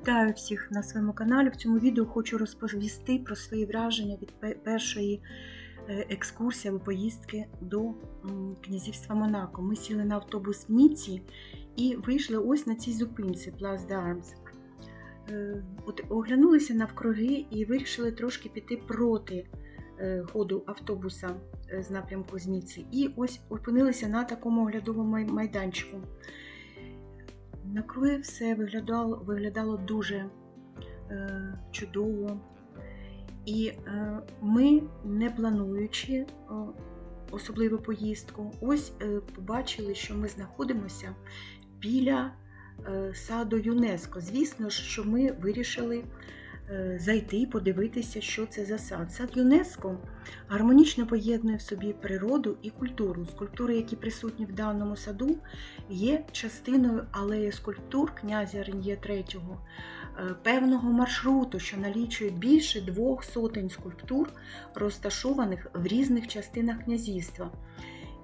Вітаю всіх на своєму каналі. В цьому відео хочу розповісти про свої враження від першої е, екскурсії або поїздки до князівства Монако. Ми сіли на автобус в Ніці і вийшли ось на цій зупинці Place d'Armes. Е, От оглянулися навкруги і вирішили трошки піти проти е, ходу автобуса з напрямку з Ніці. І ось опинилися на такому оглядовому май- майданчику. Навкруги все виглядало, виглядало дуже е, чудово. І е, ми, не плануючи о, особливу поїздку, ось е, побачили, що ми знаходимося біля е, саду ЮНЕСКО. Звісно що ми вирішили е, зайти і подивитися, що це за сад. Сад ЮНЕСКо гармонічно поєднує в собі природу і культуру. Скульптури, які присутні в даному саду, є частиною алеї скульптур князя Рен'є III, е, певного маршруту, що налічує більше двох сотень скульптур, розташованих в різних частинах князівства.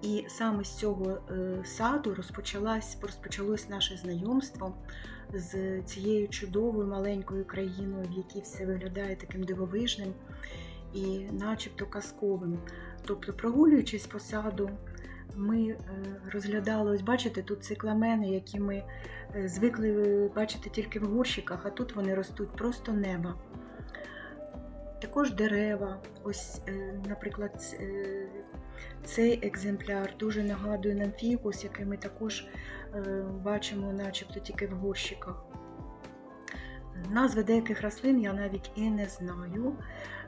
І саме з цього е, саду розпочалось, розпочалось наше знайомство з цією чудовою маленькою країною, в якій все виглядає таким дивовижним і начебто казковим. Тобто, прогулюючись по саду, ми е, розглядали, ось бачите, тут цикламени, які ми е, звикли бачити тільки в горщиках, а тут вони ростуть просто неба. Також дерева. Ось, наприклад, цей екземпляр дуже нагадує нам фікус, який ми також е, бачимо, начебто тільки в горщиках. Назви деяких рослин я навіть і не знаю.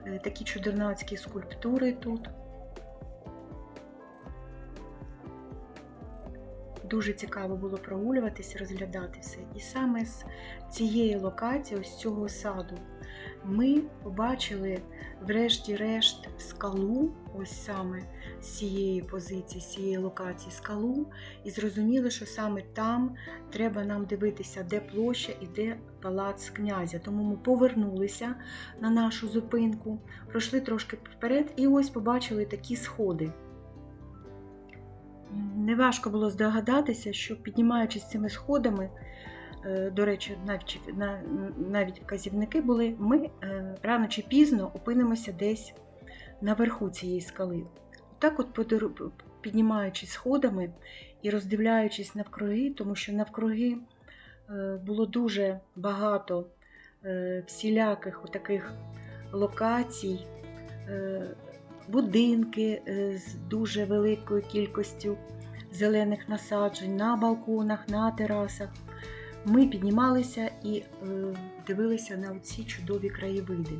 Е, Такі чудернацькі скульптури тут. Дуже цікаво було прогулюватися, розглядати все. І саме з цієї локації, ось цього саду, ми побачили, врешті-решт, скалу, ось саме з цієї позиції, з цієї локації скалу, і зрозуміли, що саме там треба нам дивитися, де площа і де палац князя. Тому ми повернулися на нашу зупинку, пройшли трошки вперед і ось побачили такі сходи. Неважко було здогадатися, що піднімаючись цими сходами, е, до речі, навіть, на- навіть вказівники були, ми е, рано чи пізно опинимося десь наверху цієї скали. Так от піднімаючись сходами і роздивляючись навкруги, тому що навкруги е, було дуже багато всіляких таких локацій, будинки е, з дуже великою кількістю зелених насаджень на балконах, на терасах. Ми піднімалися і е, дивилися на ці чудові краєвиди.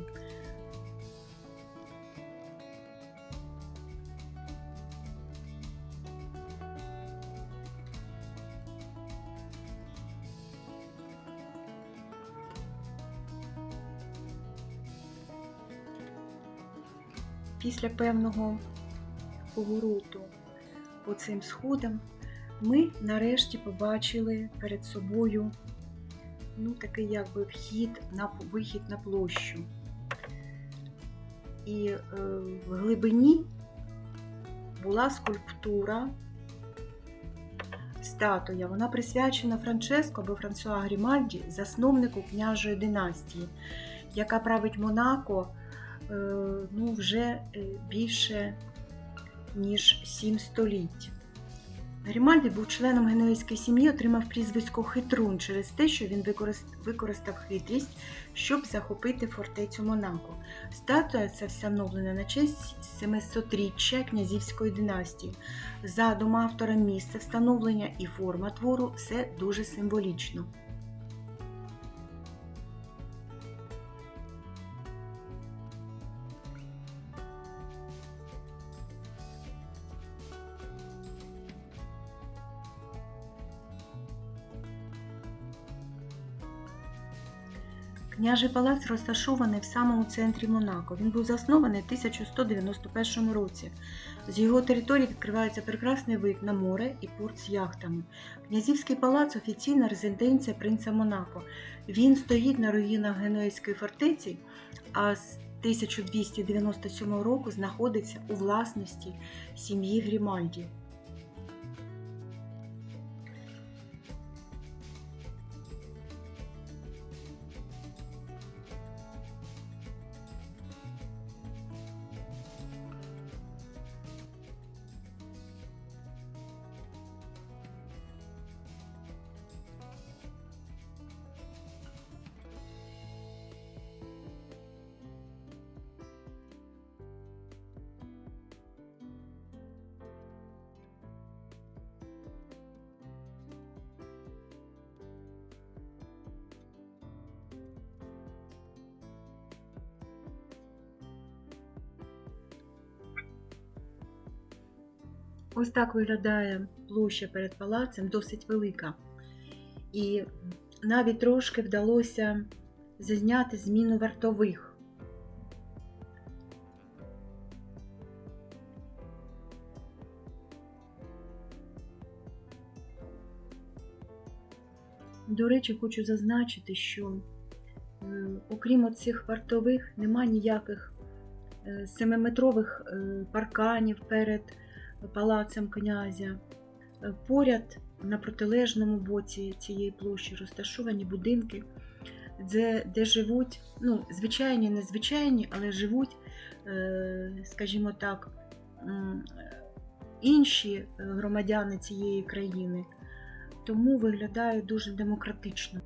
Після певного повороту по цим сходам ми нарешті побачили перед собою ну, такий якби вхід на вихід на площу. І е, в глибині була скульптура, статуя. Вона присвячена Франческо або Франсуа Грімальді, засновнику княжої династії, яка править Монако ну, вже е, більше ніж сім століть. Грімальді був членом генуезької сім'ї, отримав прізвисько Хитрун через те, що він використав хитрість, щоб захопити фортецю Монако. Статуя ця встановлена на честь 700-річчя князівської династії. Задум автора місце встановлення і форма твору все дуже символічно. Княжий палац розташований в самому центрі Монако. Він був заснований в 1191 році. З його території відкривається прекрасний вид на море і порт з яхтами. Князівський палац офіційна резиденція принца Монако. Він стоїть на руїнах Генуезької фортеці, а з 1297 року знаходиться у власності сім'ї Грімальді. Ось так виглядає площа перед палацем, досить велика. І навіть трошки вдалося зазняти зміну вартових. До речі, хочу зазначити, що е, окрім цих вартових нема ніяких е, семиметрових е, парканів перед палацем князя. Е, Поряд на протилежному боці цієї площі розташовані будинки, де, де живуть, ну, звичайні, незвичайні, але живуть, е, скажімо так, інші громадяни цієї країни. Тому виглядає дуже демократично.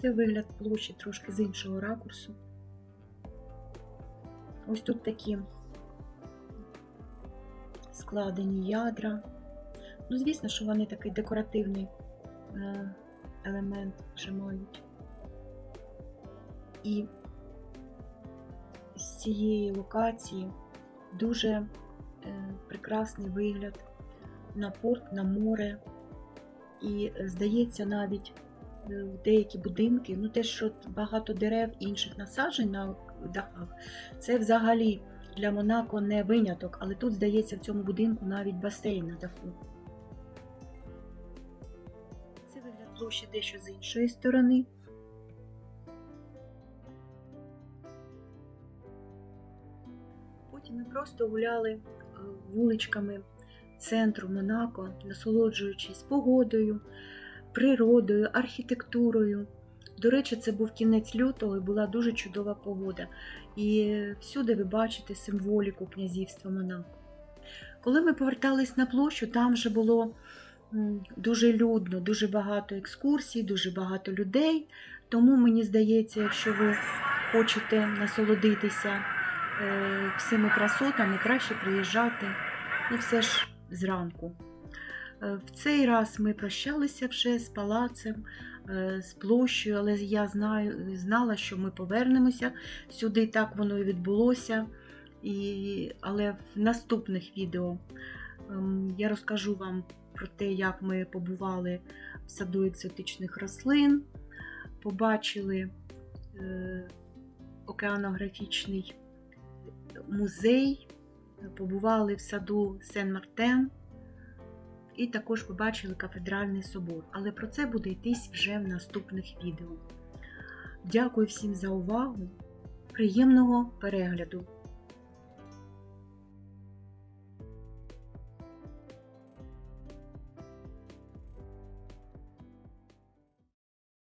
Це вигляд площі трошки з іншого ракурсу. Ось тут такі складені ядра. Ну, звісно, що вони такий декоративний е, елемент вже мають. І з цієї локації дуже е, прекрасний вигляд на порт, на море. І е, здається, навіть е, деякі будинки, ну те, що багато дерев інших насаджень на дахах, це взагалі для Монако не виняток, але тут, здається, в цьому будинку навіть басейн на даху. Це вигляд площі дещо з іншої сторони. Потім ми просто гуляли е, вуличками центру Монако, насолоджуючись погодою, природою, архітектурою. До речі, це був кінець лютого і була дуже чудова погода. І всюди ви бачите символіку князівства Монако. Коли ми повертались на площу, там вже було дуже людно, дуже багато екскурсій, дуже багато людей. Тому мені здається, якщо ви хочете насолодитися е, всіми красотами, краще приїжджати і все ж зранку. Е, В цей раз ми прощалися вже з палацем, е, з площею, але я знала, що ми повернемося сюди, так воно і відбулося. І, але в наступних відео ем, я розкажу вам про те, як ми побували в саду екзотичних рослин, побачили е, океанографічний музей, побували в саду Сен-Мартен і також побачили кафедральний собор. Але про це буде йтись вже в наступних відео. Дякую всім за увагу. Приємного перегляду!